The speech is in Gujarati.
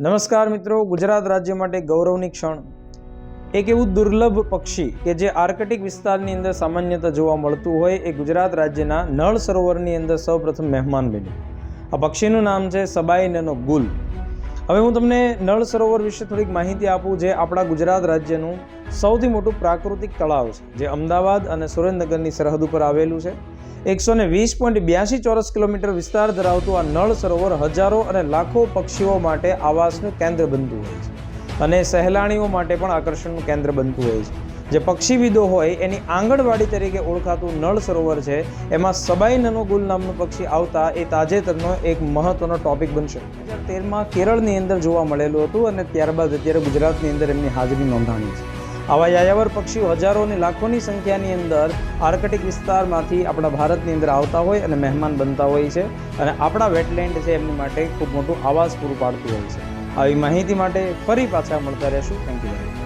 નમસ્કાર મિત્રો, ગુજરાત રાજ્ય માટે ગૌરવની ક્ષણ. એક એવું દુર્લભ પક્ષી કે જે આર્કટિક વિસ્તારની અંદર સામાન્યતા જોવા મળતું હોય, એ ગુજરાત રાજ્યના નળ સરોવરની અંદર સૌપ્રથમ મહેમાન બન્યું. આ પક્ષીનું નામ છે સબાઈનનો ગુલ. હવે હું તમને નળ સરોવર વિશે થોડીક માહિતી આપું, જે આપણા ગુજરાત રાજ્યનું સૌથી મોટું પ્રાકૃતિક તળાવ છે, જે અમદાવાદ અને સુરેન્દ્રનગરની સરહદ ઉપર આવેલું છે. એકસો ને વીસ પોઈન્ટ બ્યાસી ચોરસ કિલોમીટર વિસ્તાર ધરાવતું આ નળ સરોવર હજારો અને લાખો પક્ષીઓ માટે આવાસનું કેન્દ્ર બનતું હોય છે અને સહેલાણીઓ માટે પણ આકર્ષણનું કેન્દ્ર બનતું હોય છે. જે પક્ષીવિદો હોય એની આંગણવાડી તરીકે ઓળખાતું નળ સરોવર છે, એમાં સબાઈ નનોગુલ નામનું પક્ષી આવતા એ તાજેતરનો એક મહત્વનો ટોપિક બનશે. બે તેરમાં કેરળની અંદર જોવા મળેલું હતું અને ત્યારબાદ અત્યારે ગુજરાતની અંદર એમની હાજરી નોંધાણી છે. આવા યાયાવર પક્ષીઓ હજારો અને લાખોની સંખ્યાની અંદર આર્કટિક વિસ્તારમાંથી આપણા ભારતની અંદર આવતા હોય અને મહેમાન બનતા હોય છે અને આપણા વેટલેન્ડ છે એમની માટે ખૂબ મોટું આવાસ પૂરું પાડતું હોય છે. આવી માહિતી માટે ફરી પાછા મળતા રહેશું. Thank you